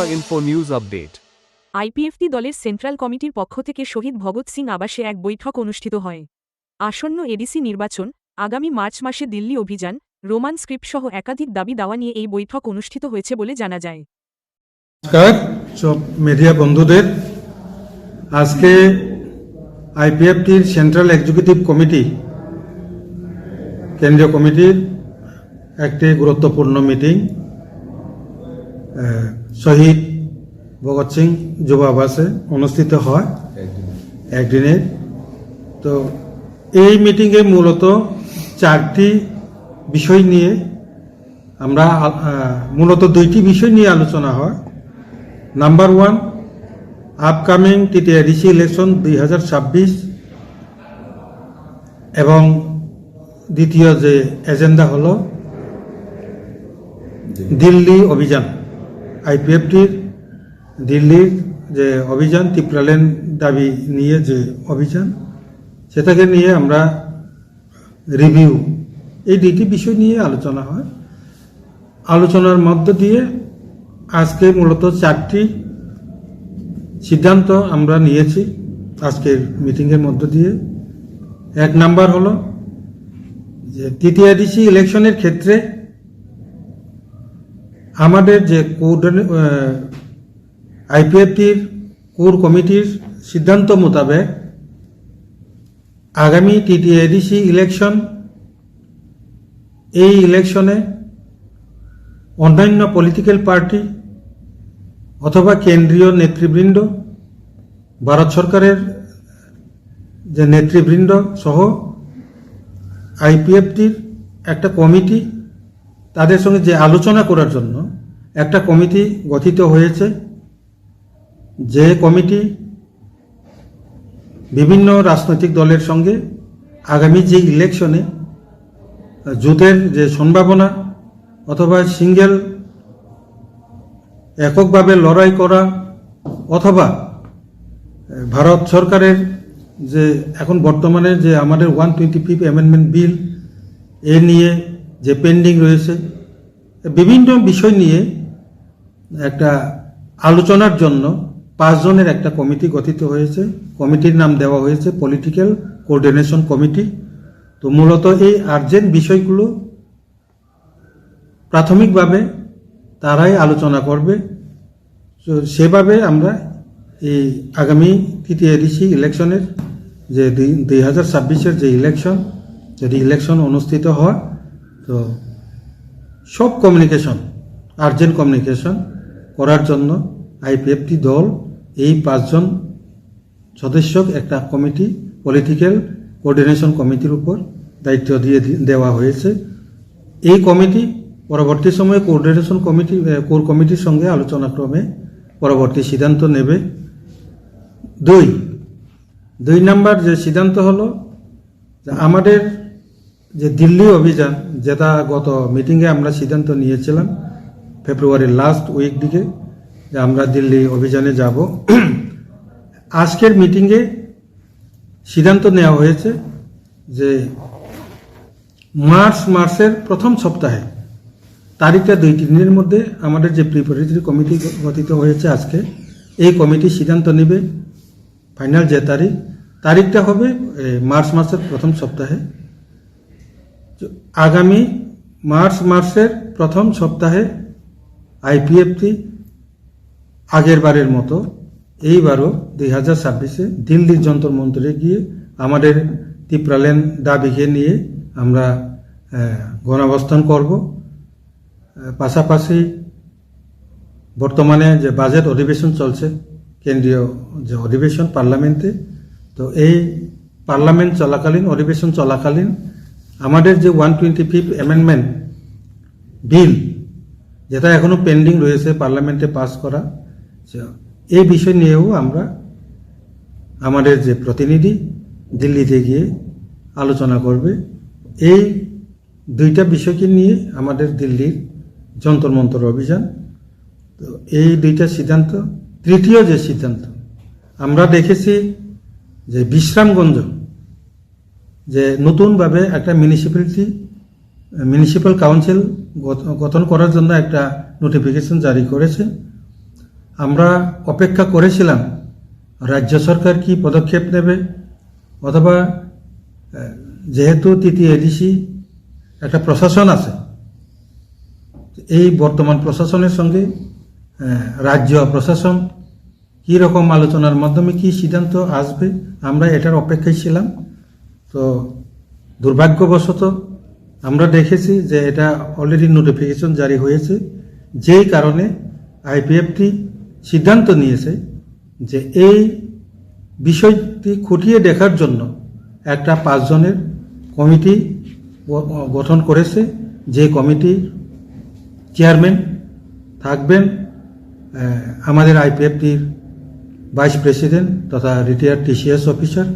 Extra Info News Update. IPFT central central কমিটির পক্ষ থেকে শহীদ ভগৎ সিং আবাসে এক বৈঠক অনুষ্ঠিত হয়। আসন্ন এডিসি নির্বাচন আগামী মার্চ মাসে দিল্লি অভিযান রোমান স্ক্রিপ্ট সহ একাধিক দাবি দাওয়া নিয়ে এই বৈঠক অনুষ্ঠিত হয়েছে বলে জানা যায়। নমস্কার সব মিডিয়া বন্ধুদের। আজকে আইপিএফটির সেন্ট্রাল এক্সিকিউটিভ কমিটি কেন্দ্রীয় কমিটির একটি গুরুত্বপূর্ণ মিটিং আহ, শহীদ ভগৎ সিং যুব আবাসে অনুষ্ঠিত হয় একদিনের তো এই মিটিংয়ে মূলত চারটি বিষয় নিয়ে আমরা মূলত দুইটি বিষয় নিয়ে আলোচনা হয়। Number one upcoming TTIDC election দুই হাজার ছাব্বিশ। এবং দ্বিতীয় যে এজেন্ডা হলো দিল্লি অভিযান। আইপিএফটির দিল্লির যে অভিযান ত্রিপুরালেন দাবি নিয়ে যে অভিযান, সেটাকে নিয়ে আমরা রিভিউ। এই দুইটি বিষয় নিয়ে আলোচনা হয়। আলোচনার মধ্য দিয়ে আজকে মূলত চারটি সিদ্ধান্ত আমরা নিয়েছি আজকের মিটিংয়ের মধ্য দিয়ে। এক নাম্বার হলো যে, টিটিআইডিসি ইলেকশনের ক্ষেত্রে আমাদের যে আইপিএফটির কোর কমিটির সিদ্ধান্ত মোতাবেক আগামী টিটিআইডিসি ইলেকশন, এই ইলেকশনে অন্যান্য পলিটিক্যাল পার্টি অথবা কেন্দ্রীয় নেতৃবৃন্দ, ভারত সরকারের যে নেতৃবৃন্দ সহ আইপিএফটির একটা কমিটি তাদের সঙ্গে যে আলোচনা করার জন্য একটা কমিটি গঠিত হয়েছে, যে কমিটি বিভিন্ন রাজনৈতিক দলের সঙ্গে আগামী যে ইলেকশনে জোটের যে সম্ভাবনা অথবা সিঙ্গেল এককভাবে লড়াই করা অথবা ভারত সরকারের যে এখন বর্তমানে যে আমাদের one twenty fifth amendment bill এ নিয়ে যে পেন্ডিং রয়েছে, বিভিন্ন বিষয় নিয়ে একটা আলোচনার জন্য পাঁচজনের একটা কমিটি গঠিত হয়েছে। কমিটির নাম দেওয়া হয়েছে পলিটিক্যাল কোঅর্ডিনেশন কমিটি তো মূলত এই আর্জেন্ট বিষয়গুলো প্রাথমিকভাবে তারাই আলোচনা করবে। তো সেভাবে আমরা এই আগামী তৃতীয় এডিসি ইলেকশনের যে দুই দুই হাজার ছাব্বিশের যে ইলেকশন, যদি ইলেকশন অনুষ্ঠিত হয় তো সব কমিউনিকেশন আর্জেন্ট কমিউনিকেশন করার জন্য আইপিএফটি দল এই পাঁচজন সদস্য একটা কমিটি পলিটিক্যাল কোঅর্ডিনেশন কমিটির উপর দায়িত্ব দিয়ে দেওয়া হয়েছে। এই কমিটি পরবর্তী সময়ে কোঅর্ডিনেশন কমিটি কোর কমিটির সঙ্গে আলোচনা ক্রমে পরবর্তী সিদ্ধান্ত নেবে। দুই দুই নাম্বার যে সিদ্ধান্ত হলো আমাদের যে দিল্লি অভিযান যেটা গত মিটিংয়ে আমরা সিদ্ধান্ত নিয়েছিলাম ফেব্রুয়ারির লাস্ট উইক দিকে, যে আমরা দিল্লি অভিযানে যাব। আজকের মিটিংয়ে সিদ্ধান্ত নেওয়া হয়েছে যে মার্চ মাসের প্রথম সপ্তাহে, তারিখটা দুই তিন দিনের মধ্যে আমাদের যে প্রিপারেটরি কমিটি গঠিত হয়েছে আজকে, এই কমিটি সিদ্ধান্ত নেবে। ফাইনাল যে তারিখ, তারিখটা হবে মার্চ মাসের প্রথম সপ্তাহে। আগামী মার্চ মাসের প্রথম সপ্তাহে আইপিএফটি আগের বারের মতো এইবারও দুই হাজার ছাব্বিশে দিল্লির যন্তর মন্ত্রে গিয়ে আমাদের ত্রিপুরালেন দাবিকে নিয়ে আমরা গণাবস্থান করব। পাশাপাশি বর্তমানে যে বাজেট অধিবেশন চলছে, কেন্দ্রীয় যে অধিবেশন পার্লামেন্টে, তো এই পার্লামেন্ট চলাকালীন, অধিবেশন চলাকালীন আমাদের যে one twenty fifth amendment bill যেটা এখনও পেন্ডিং রয়েছে পার্লামেন্টে পাস করা এই বিষয় নিয়েও আমরা আমাদের যে প্রতিনিধি দিল্লিতে গিয়ে আলোচনা করবে। এই দুইটা বিষয়কে নিয়ে আমাদের দিল্লির যন্তর মন্তর অভিযান। তো এই দুইটা সিদ্ধান্ত, তৃতীয় যে সিদ্ধান্ত, আমরা দেখেছি যে বিশ্রামগঞ্জ যে নতুনভাবে একটা মিউনিসিপ্যালিটি মিউনিসিপ্যাল কাউন্সিল গঠন করার জন্য একটা নোটিফিকেশন জারি করেছে। আমরা অপেক্ষা করেছিলাম, রাজ্য সরকার কি পদক্ষেপ নেবে? অথবা যেহেতু তৃতীয় এডিসি একটা প্রশাসন আছে, এই বর্তমান প্রশাসনের সঙ্গে রাজ্য প্রশাসন কী রকম আলোচনার মাধ্যমে কি সিদ্ধান্ত আসবে, আমরা এটার অপেক্ষায় ছিলাম। তো দুর্ভাগ্যবশত আমরা দেখেছি যে এটা অলরেডি নোটিফিকেশন জারি হয়েছে, যেই কারণে আইপিএফটি সিদ্ধান্ত নিয়েছে যে এই বিষয়টি খুঁটিয়ে দেখার জন্য একটা পাঁচজনের কমিটি গঠন করেছে, যে কমিটির চেয়ারম্যান থাকবেন আমাদের আইপিএফটির ভাইস প্রেসিডেন্ট তথা retired TCS officer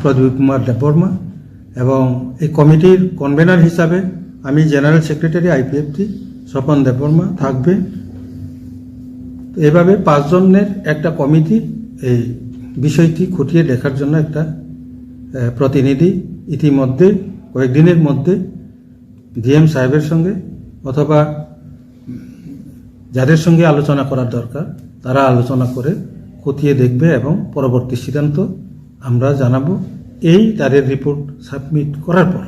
Pradip Kumar Debbarma এবং এই কমিটির কনভেনার হিসাবে আমি general secretary IPFT Swapan Debbarma থাকবে। এভাবে পাঁচজনের একটা কমিটি এই বিষয়টি খুঁটিয়ে দেখার জন্য একটা প্রতিনিধি ইতিমধ্যে, কয়েকদিনের মধ্যে ডিএম সাহেবের সঙ্গে অথবা যাদের সঙ্গে আলোচনা করার দরকার, তারা আলোচনা করে খতিয়ে দেখবে এবং পরবর্তী সিদ্ধান্ত আমরা জানাব এই তাদের রিপোর্ট সাবমিট করার পর।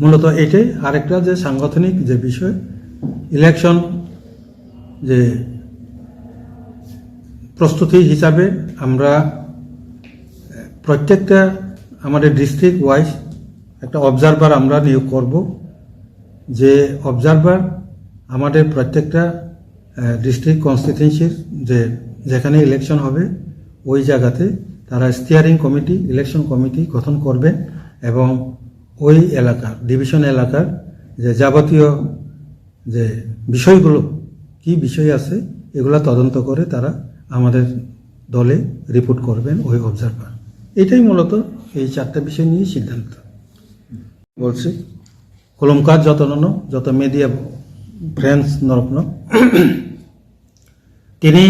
মূলত এটাই আরেকটা যে সাংগঠনিক যে বিষয় ইলেকশন যে প্রস্তুতি হিসাবে আমরা, প্রত্যেকটা আমাদের ডিস্ট্রিক্ট ওয়াইজ একটা অবজারভার আমরা নিয়োগ করব, যে অবজারভার আমাদের প্রত্যেকটা ডিস্ট্রিক্ট কনস্টিটিউন্সির যে যেখানে ইলেকশন হবে, ওই জায়গাতে তারা স্টিয়ারিং কমিটি ইলেকশন কমিটি গঠন করবেন এবং ওই এলাকার ডিভিশন এলাকার যে যাবতীয় যে বিষয়গুলো, কি বিষয় আছে, এগুলো তদন্ত করে তারা আমাদের দলে রিপোর্ট করবেন ওই অবজারভার এটাই মূলত এই চারটা বিষয় নিয়ে সিদ্ধান্ত। বলছি কলমকার যত নন, যত মিডিয়া ফ্রেন্ডস নরপ্ন তিনি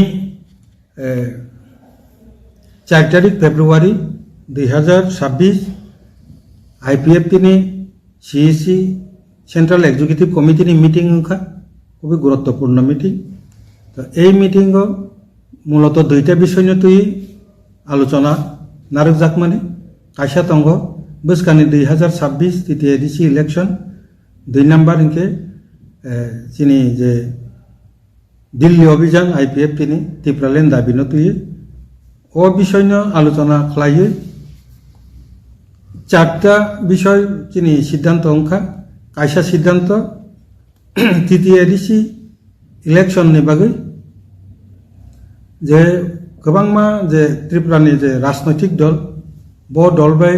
চার তারিখ ফেব্রুয়ারি দুই হাজার ছাব্বিশ আইপিএফ তিনি সিইসি সেন্ট্রাল এক্সিকিউটিভ কমিটির মিটিং খুবই গুরুত্বপূর্ণ মিটিং। তো এই মিটিং মূলত দুইটা বিষয় নিয়ে তুই আলোচনা, নারক যাক মানে কাইসা তঙ্গ, বসকানি দুই হাজার ছাব্বিশ তৃতীয় এডিসি ইলেকশন, দুই নাম্বার ইনকে চিনি যে দিল্লি অভিযান আইপিএফ তিনি ত্রিপুরালেন দাবি নতুয়ে ও বিষয় নিয়ে আলোচনা খালাইয়ে চারটা বিষয় তিনি সিদ্ধান্ত অংখা কাইসা সিদ্ধান্ত তৃতীয় এডিসি ইলেকশন নিবাগৈ যে গোবাংমা, যে ত্রিপুরানি যে রাজনৈতিক দল, ব দল বাই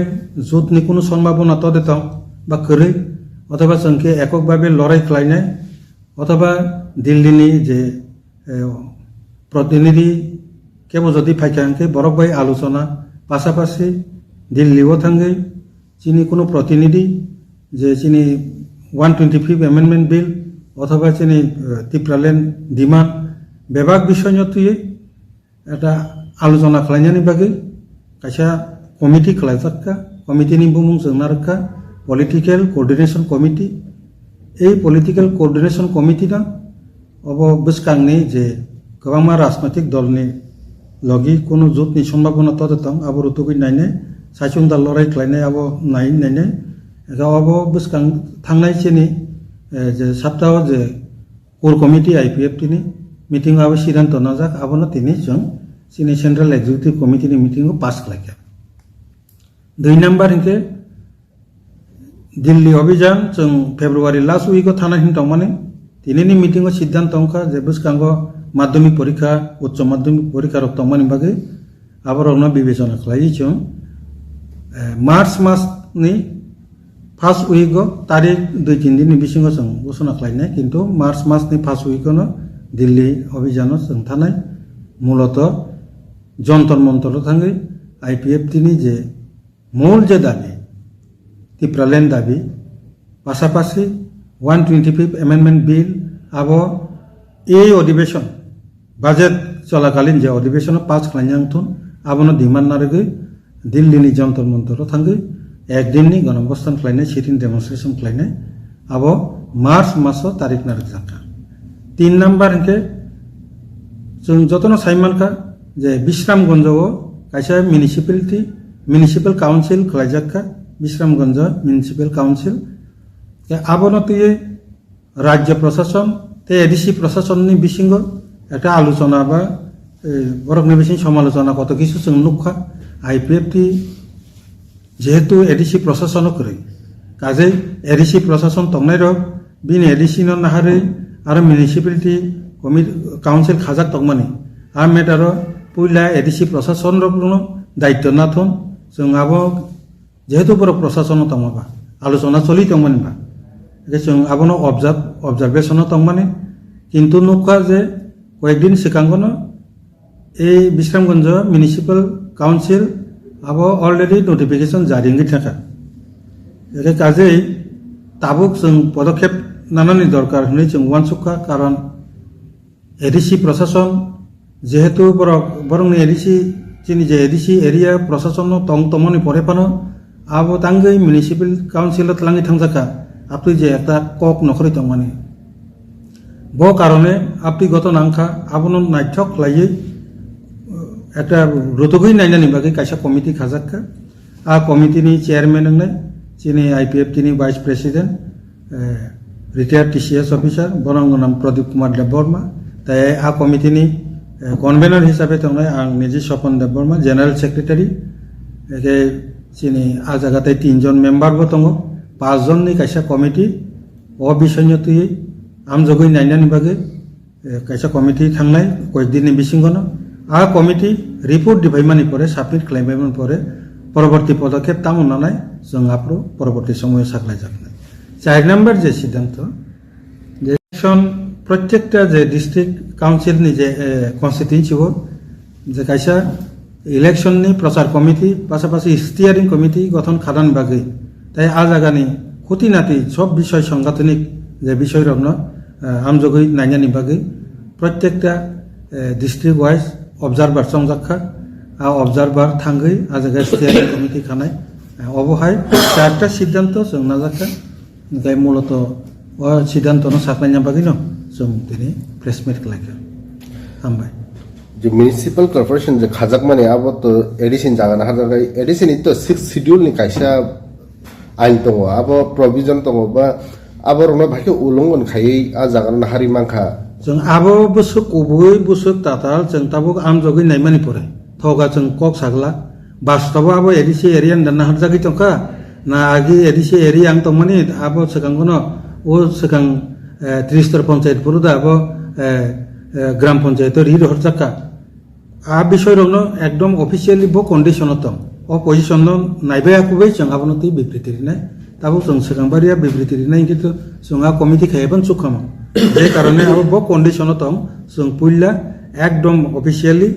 জোট নি কোনো সম্ভাবনা তো দিতাম বা করে, অথবা সঙ্গে এককভাবে লড়াই খেলাইনায় অথবা দিল্লিনি যে প্রতিনিধি যদি ফাইকাঙ্গে বরফবাই আলোচনা, পাশাপাশি দিল্লিও থাঙ্গে। চিনি কোনো প্রতিনিধি, যে চিনি one twenty fifth amendment bill অথবা চিনি তিপ্রালেন ডিমান বেবাক বিষয় তুই এটা আলোচনা খালাইনানি বাকি কাছা কমিটি খালাই থাকা কমিটি নিম্বু মুং জোনা রাখা পলিটিক্যাল কোঅর্ডিনেশন কমিটি এই পলিটিক্যাল কোঅর্ডিনেশন কমিটিটা অব বুঝকাংনি যে রাজনৈতিক राजनैतिक दलनि লগি কোনো জুতনি সম্ভাবনা তত তং আবো রুতুগুই নাইনে সাইসুং দা লড়াই খাইনাই আবো নাই নাইনে আবো বুসকাং থাংনাই চেনি যে সাপ্তাহ যে core committee, I P F তিনি, মিটিং আবো সিদ্ধান্ত না যাক আবো না তিনি জং চিনি central executive committee meeting pass খালাইয়া দুই নাম্বার হিনকে দিল্লি অভিযান जों ফেব্রুয়ারি লাস্ট উইক থানা হিন তংমানে তিনি মিটিং সিদ্ধান্ত যে বুসকাঙ্গ মাধ্যমিক পরীক্ষা, উচ্চ মাধ্যমিক পরীক্ষার তমান বিভাগে আবার অন্য বিবেচনা খাইছ মার্চ মাসনি ফার্স্ট উইক তারিখ দুই তিন দিন বিসিং ঘোষণা ঘোষণা খাইনাय কিন্তু মার্চ মাসনি ফার্স্ট উইক দিল্লি অভিযান जों মূলত যন্তর মন্তর থাকে আইপিএফ তিনি যে মূল যে দাবি তিপ্রালেন দাবি, পাশাপাশি one twenty fifth amendment bill আবহ এই অধিবেশন বাজেট চলাকালীন যে অধিবেশন পাঁচ খাইজাংথুন আবনো দিল্লি নি যন্ত্র মন্ত্র মন্তর একদিন নি গণবস্থান খাইনে সেদিন ডেমনস্ট্রেশন খাইনে আবো মার্চ মাস তারিখ নারেক থাকা। তিন নাম্বার হিনকে जों যতন সাইমানকা যে বিশ্রামগঞ্জ ও কাইসা মিউনিসিপ্যালিটি মিউনিসিপ্যাল কাউন্সিল খাইজাক্কা বিশ্রামগঞ্জ মিউনিসিপ্যাল কাউন্সিল আবনতিয়ে রাজ্য প্রশাসন, তে এডিসি প্রশাসন নি বিসিঙ্গ একটা আলোচনা বা বরকনি বিসিং সমালোচনা কত কিছু जों नुखा আইপিএফটি যেহেতু এডিসি প্রশাসন করে কাজে এডিসি প্রশাসন তংনাই রক বিন এডিসি নাহারে আর মিউনিসিপালিটি কমিটি কাউন্সিল খাজাক তংমানি আর মেটার পুইলা এডিসি প্রশাসন রকনো দায়িত্ব না থন जों আবো যেহেতু বড় প্রশাসন তংমাবা আলোচনা চলি তংমানিবা जों আবনো অবজার্ভ অবজারভেশন তংমানি কিন্তু নুখা যে কয়েকদিন সিকাঙ্গনো এই বিশ্রামগঞ্জ মিউনিসিপাল কাউন্সিল আবো অলরেডি নটিফিকেশন জারি থাকা এটা। কাজেই তাবুক পদক্ষেপ নানানি দরকার হলে जों ওয়ানসুকা কারণ এডিসি প্রশাসন যেহেতু বরং এডিসি চিনি যে এডিসি এরিয়া প্রশাসন তং তমনি পরে পানো, আবো তাঙ্গই মিউনিসিপাল কাউন্সিলত লাঙি থাংজাকা। আপনি যে একটা কক নখরি তংমানি ব কারণে আপনি গত নামখা আপনার নাইঠক লাইয়ে একটা রতকই নাই জানি বাকি কাইসা কমিটি খাজাক্কা আর কমিটি নি চেয়ারম্যান নাই চিনি আইপিএফ তিনি vice president retire TCS officer বনাঙ্গ নাম প্রদীপ কুমার দেববর্মা। তাই আ কমিটি নি কনভেনর হিসাবে তোমরা আং নিজে স্বপন দেববর্মা, জেনারেল সেক্রেটারি। একে চিনি আ জায়গাতে তিনজন মেম্বার বতঙ্গ, পাঁচজন নি কাইসা কমিটি অবিসঞ্জত আমজগৈ নাইনানি বাকে खायसे কমিটি थांनाय কয়েকদিন बिसिंखौनो আ কমিটি রিপোর্ট दिफायमानि পরে সাবমিট खालामबायमोन পরে পরবর্তী পদক্ষেপ তাম অনানায় जों आपरो পরবর্তী সময়ে সাকলাই জানায় চার নম্বর যে সিদ্ধান্ত, যে ইলেকশন প্রত্যেকটা যে ডিস্ট্রিক্ট কাউন্সিলনি যে কনস্টিটুয়েন্সি বোর্ড যে কাইসা ইলেকশননি প্রচার কমিটি পাশাপাশি স্টিয়ারিং কমিটি গঠন খাদান বাগে, তাই আ জাগানি, খুঁটিনাটি সব বিষয় সংগঠনিক যে বিষয় রম্ন আমজগৈ নাইনা বাকি প্রত্যেকটা ডিস্ট্রিক্ট ওয়াইজ অবজারভার সংজাক্ষা আর অবজারভার থাঙ্গৈ আজগে স্টিয়ারিং কমিটি খানায় অবহায়, চারটা সিদ্ধান্ত যোগ না যাক্ষা গাই মূলত সিদ্ধান্ত সাতনাইনা বাকি ন যোগ তিনি প্লেসমেন্ট লাগে হামবাই যে মিউনিসিপাল কর্পোরেশন যে খাজাক মানে আবত এডিসিন জাগা না হাজার এডিসিন ইতো সিক্স শিডিউল নি কাইসা আইন তো अब প্রভিজন তো বা আবার অন্য ভাইকে উলঙ্গন খাই আ জাগান হারি মাংখা जों आबो बोसोर गुबै बोसोर ताताल जों ताबो आम जगै नायमानि परे थगा जों कक सागला बास्तबो आबो एदिसे एरिया दानना हार जागै तंखा ना आगि एदिसे एरिया आं तमनि आबो सगांगनो ओ सगां त्रिस्तर पंचायत पुरुदा आबो ग्राम पंचायत रि रहर जाका आ बिषय रंनो एकदम अफिशियलि बो कन्डिशन तम अपोजिशन नायबाय आखुबै जों आबोनो ती बिबृति रिनाय তাবো সংসকাম্বারিয়া বিবৃতি নাই কিন্তু সঙ্গা কমিটি খাইবেন সুখম যে কারণে আবার ব কন্ডিশন তং সং পুইলা একদম অফিসিয়ালি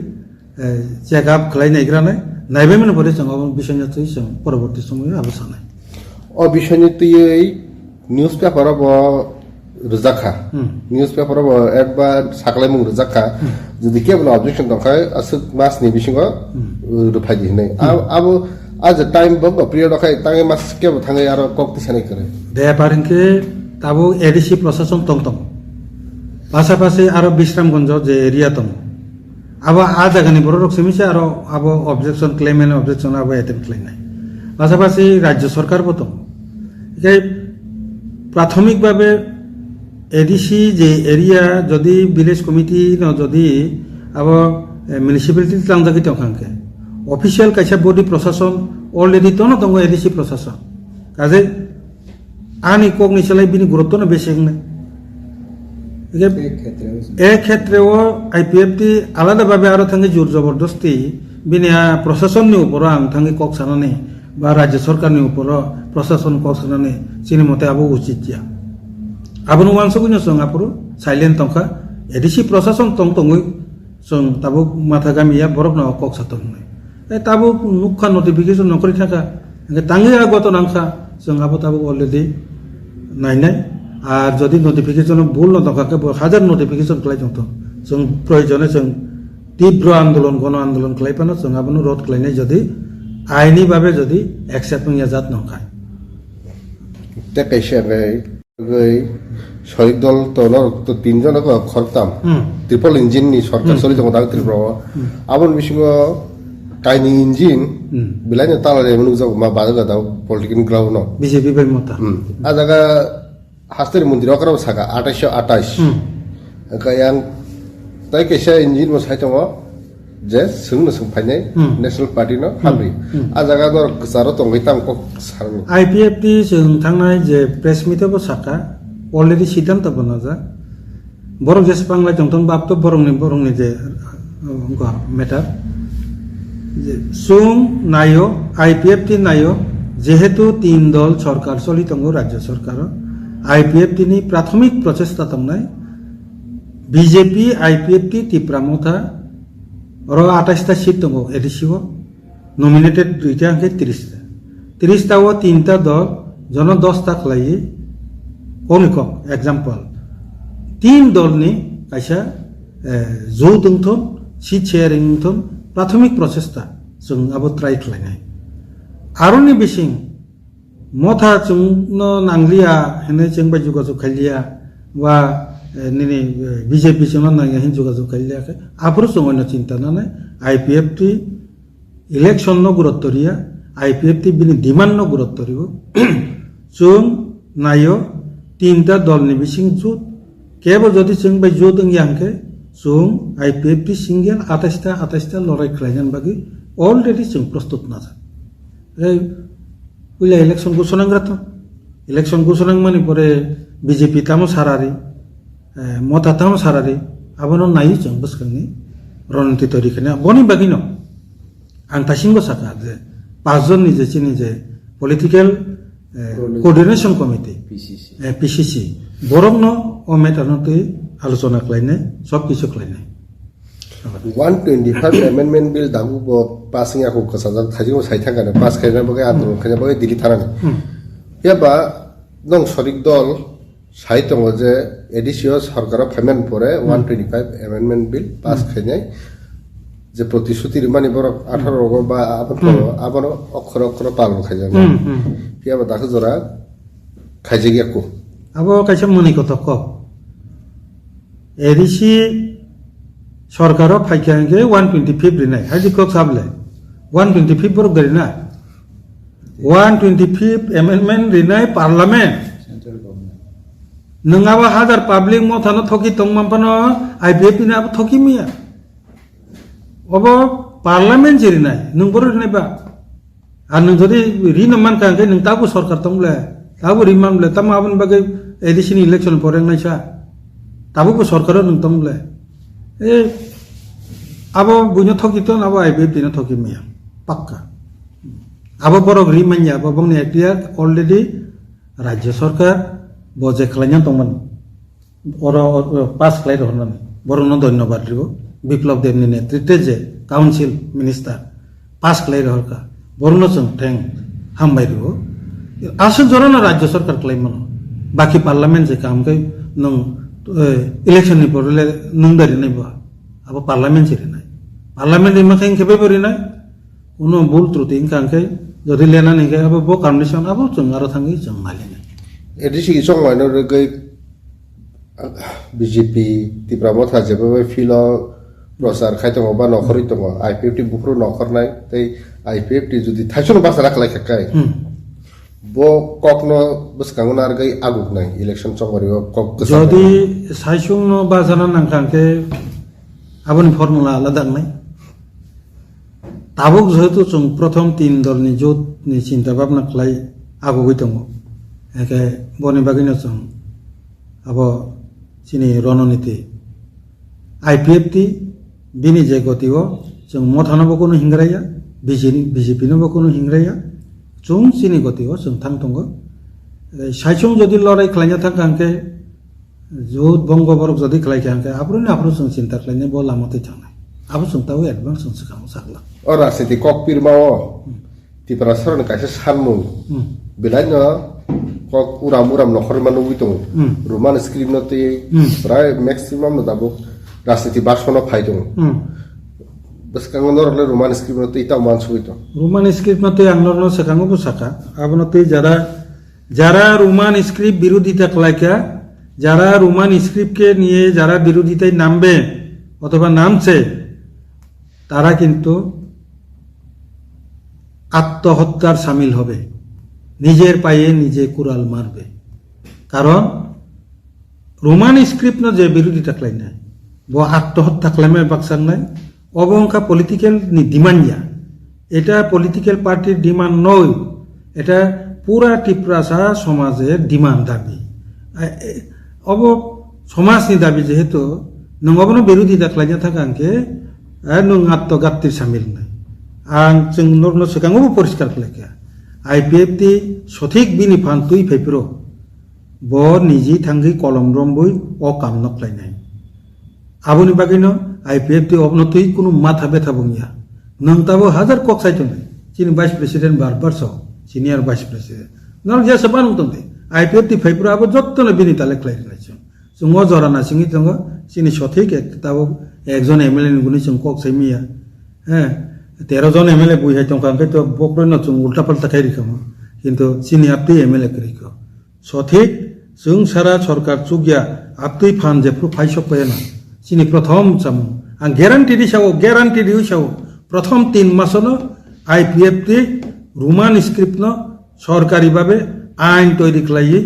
চেক আপ খালাই নাইগ্রানাই নাইবাই মানে পরে সঙ্গ বিষয়জাত সং পরবর্তী সময়ে আলোচনায় অ বিষয়জাত এই নিউজ পেপার ব রোজাখা নিউজ পেপার ব একবার সাকলাই মুং রোজাখা যদি কে বলে অবজেকশন দরকার আসুক মাসনি বিসঙ্গ রুফাই দিহিনাই আবো আজ টাইম বঙ্গ পিরিয়ড দখায় তাঙ্গে মাস কেবল থাঙ্গে আর কক তিসানাই করে দেয়াপারেনকে তাবো এডিসি প্রশাসন তং তং পাশাপাশি আরও বিশ্রামগঞ্জ যে এরিয়া তং আবো আ জায়গানি বড় রক সেমিছে আরও আবো অবজেকশন ক্লেম এন্ড অবজেকশন আবো এটেম ক্লেম নাই। পাশাপাশি রাজ্য সরকার বতং এই প্রাথমিকভাবে এডিসি যে এরিয়া যদি ভিলেজ কমিটি যদি আবো মিউনিসিপালিটি তাংজাকি তংখাঙ্কে অফিসিয়াল কাইসা বডি প্রশাসন অলরেডি তো না দङ এডিসি প্রশাসন কাজে, আনি কক নিচলাই বিনি গুরুত্ব না? বেশি নাই এ ক্ষেত্রেও আইপিএফটি আলাদাভাবে আরও থাকি জোর জবরদস্তি বিনি প্রশাসননি উপর আং থাকি কক সানানি বা রাজ্য সরকারনি উপর প্রশাসন কক সানানি চিনি মতে আবো উচিত জিয়া আবনো ওয়ানসগুনি সং আপুরো সাইলেন্ট তংখা এডিসি প্রশাসন তং তংই সং তাবুক মাথা গামিয়া বরক না কক সাতন নাই ताबु नुखा नोटिफिकेसन नखरि थाखा ताङै আগত নাংখা जों আবো অলরেডি নাই নাই। আর যদি নোটিফিকেশন ভুল নথকাকে হাজার নোটিফিকেশন খাই যত जों প্রয়োজনে जों তীব্র আন্দোলন গণ আন্দোলন খেলাইপানো जों রোধ রদ খেলাইনাই যদি আইনিভাবে যদি একসেপ্ট এজাত নখায়। দেখাইছে শহীদ দল তলৰ তিনিজনক খৰতাম ট্ৰিপল ইঞ্জিন নি সরকার চলি থাকোঁ তাৰ ত্ৰিপুৰা আমাৰ বিচিঙ टाइनि इन्जिन बेलायनो तालारे मुलुग जागो मा बादा दाव पलिटिकल ग्राउन्ड बिजेपि बाय मता आ जागा हास्तेर मन्दिर अकराव सागा 2828 कायां ताइ केसा इन्जिन मो साइतङ जे सोंनो सोंफायनाय नेशनल पार्टि न हाबि आ जागा दर गोसारो तंगै तांको सारनो आइपिएफ नि जों थांनाय जे प्रेस मिटआवबो साका अलरेडि सिद्धान्त बनाजा बरं जेस बांग्ला जंथन बाबतो बरंनि बरंनि जे मेटार চুং নায় আই পি এফ টি নাইও, যেহেতু তিন দল সরকার চলিত রাজ্য সরকার আইপিএফ তিনি প্রাথমিক প্রচেষ্টা তংনাই BJP I P F T Tipra Motha র আঠাইশটা সিট দঙ্গ এডিসিব নমিনেটেড দুইটা আঙ্কে ত্রিশটা ত্রিশটা ও তিনটা দল জন দশটা খেলাই অনুকম এক্সাম্পল তিন দলনি কাইসা জৌ দংথন সিট শেয়ারিং থন प्राथमिक प्रचेष्टा जों आबो ट्राइ खालायनाय आर'नि बिसिं मथा जोंनो नांलिया हेने जों बाय जगाजग खालिया बा নিনি বিজেপি চেমন নাঙ্গে হিন যোগাযোগ কালিয়াকে আবার সঙ্গন্য চিন্তা না নাই। আইপিএফ টি ইলেকশন ন গুরুত্ব রিয়া। আইপিএফ টি বিনি ডিমান্ড ন গুরুত্ব রিব। চুং নাইও, তিনটা দল নিবিসিং জুত। কেবল যদি চিং বাই জুত ইয়াংকে চুং I P F P single আঠাইশটা আঠাইশটা লড়াই খেলাইছেন বাকি অলরেডি চুং প্রস্তুত না থাকে উইলা ইলেকশন ঘোষণা রাত ইলেকশন ঘোষণা মানে পরে বিজেপি তামো সারারি মতা তামো সারারি আবার নাই চুং বসখানি রণনীতি তৈরি খেলে বনি বাকি ন? আং সাকা যে পাঁচজন নিজে চিনি যে পলিটিক্যাল কোঅর্ডিনেশন কমিটি পিসিসি বরং ন অমেটানতে আলোচনা কলাই নাই সব কিছু কলাই নাই। One twenty five amendment bill দামগুবো passing আকু কসাজাম থাইজিও সাইথাঙ্গানো পাস খাইনা বগে আন্দোলন খাইনা বগে দিলি থানাঙ্গা ইয়াবা নং শরিক দল সাহিত্য যে এডিসিও সরকার ফাইমেন পরে one twenty five amendment bill pass খাইনাই যে প্রতিশ্রুতির মানে বড় আঠারো বা আবার অক্ষর অক্ষর পালন খাইজান ইয়াবা দাখো জোড়া খাইজে গিয়া কো আবার কাছে মনে কথা কক क एडिसि सरकाराव फाइखांगे वान टुवेन्टि फिफ्थ रिनाय हाजि कक साबले वान टुवेन्टि फिफ्थ बरफ गरिना one twenty fifth amendment रिनाय parliament नङाबा हाजार पाब्लिक मथानो थकि तंमानपानो आइपिएफपि नाबो थकि मिया अब पार्लामेन्ट जिरिनाय नों बर रिनायबा আর নং যদি ঋণ মান কাঙ্কে নং তাবো সরকার তংলে তাবো রিমান বলে তাম আবন বাগে এডিশন ইলেকশন তাবো কো সরকারও নংতমলে এ, আবো বুঝো থকিত আবো আইবি দিন থকি মিয়া, পাক্কা। আবো বড় রিমাইয়া আবো বংনি একটিয়া অলরেডি রাজ্য সরকার বজে খেলাইয়া তমন। ওর পাস খেলাই রহন মানে। বরণ ধন্যবাদ দিব। বিপ্লব দেবনি নেতৃত্বে যে কাউন্সিল মিনিস্টার পাস খেলাই রহকা বরণ চং ঠেং হামবাই দিব। আসে না রাজ্য সরকার খেলাই মনো। মানে। বাকি পার্লামেন্ট যে কামকে নং ইলেকশননি পড়লে নুমদারি নাই বা আবার পার্লামেন্ট সেরে নাই। পার্লামেন্ট ইমাকে খেপে পড়ি নাই। কোনো ভুল ত্রুটি ইনকাঙ্কে যদি লেনা নিকে আবার বো কন্ডিশন আবো চং আরও থাঙ্গি চং মালি নাই। এটি সিকি চং মাইন গই বিজেপি তিপ্রা মথা যেভাবে ফিল প্রচার খাইতে বা নখরিত আই পি এফ টি বুকরো নখর নাই। তাই আই পি এফ টি যদি থাইসন বাসা রাখলাই খেকায় যদি সাইসুং বাজানা নাংকাঙ্কে আবনি ফর্মুলা আলাদা নাই। তাবুক যেহেতু চুং প্রথম তিন দলনি নিজুত নি চিন্তা ভাবনা খাই আগুগৈ দো একে বনে বাগিন চং। আব চিনি রণনীতি আই পি এফ টি বিজে যে গতিও চুং মথানবো কোনো হিংরাইয়া বিজেপি নব কোনো হিংরাইয়া chung sini gotigo chung thang tongo saichung jodi lorai khlaina thang angke jod bongo borok jodi khlai ke angke apro ni apro chung chinta khlaina bo lamote changnai apro chung tau advance chung sakam sakla ora siti kok pirma o ti prasaran kaisa sanmu bilaino কক উৰাম উৰাম নখৰ মানুহ বুইতো Roman script নতে প্ৰায় maximum নদাব ৰাজনীতি বাছখনক খাই দিওঁ script নতে ইতা মান সুই দङ রোমান স্ক্রিপ্ট মতে আংলর সেখাঙও সাকা আবনতে যারা যারা রোমান স্ক্রিপ্ট বিরোধিতা কলাইকা যারা রোমান স্ক্রিপ্টকে নিয়ে যারা বিরোধিতায় নামবে অথবা নামছে তারা কিন্তু আত্মহত্যার সামিল হবে নিজের পায়ে নিজে কুড়াল মারবে কারণ রোমান স্ক্রিপ্ট যে বিরোধিতা ক্লাই নাই ব আত্মহত্যা ক্লামে বাক্সার নাই অবঙ্কা পলিটিক্যাল ডিমান্ড যা এটা পলিটিক্যাল পার্টির ডিমান্ড নয়, এটা পুরা টিপ্রাসা সমাজের ডিমান্ড দাবি। অব সমাজনি দাবি যেহেতু নঙ্গবনো বিরোধী দাখলাইনা থাকা আঙ্কে নং আত্মগাত্তির সামিল নাই। আং চিং নর্ন পরিষ্কার খালাইকা আই পি এফ টি সঠিক বিনি ফান তুই ফেফেরো ব নিজি থাঙ্গি কলম রম্বই অ কাম নকলাইনাই আবনি বাকিনো আইপিএফটি অবনতই কোনো মাথা ব্যথা বঙ্গিয়া নামতাবো হাজার কক সাইটনে চীন ভাইস প্রেসিডেন্ট বারবার সহ, সিনিয়র ভাইস প্রেসিডেন্ট। নর যে সবান উতন্তে। আইপিএফটি ফাইপুরা আবার যত্ন বিনি তালে ক্লাই নাইছেন জরা না সিঙ্গি চঙ্গ চিনি সঠিক তাবো একজন এমএলএ নিগুনি চুং কক সাইমিয়া হ্যাঁ তেরো জন এমএলএ বই হাই চঙ্কা তো বকরই না চুং উল্টা পাল্টা খাই রিখাম কিন্তু চিনি আপনি এমএলএ করিক সঠিক, চুং সারা সরকার চুগিয়া আপনি ফান যে ফাইসব পেয়ে না। চিনি প্রথম চামু। আं গ্যারান্টি দিছাও গ্যারান্টি দিছাও প্রথম তিন মাসনো I P F T roman script ন সরকারিভাবে আইন তৈরি খালাই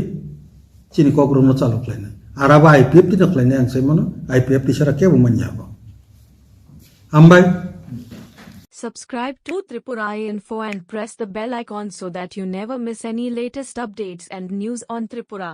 চিনি কগ্রম চালু খালাইনা আর আবার আই পি এফ টি নখলাইনা আं সাইমানো আই পি এফ টি সারা কেবো মানিয়াবো হামবাই Subscribe to Tripura Info and press the bell icon so that you never miss any latest updates and news on Tripura.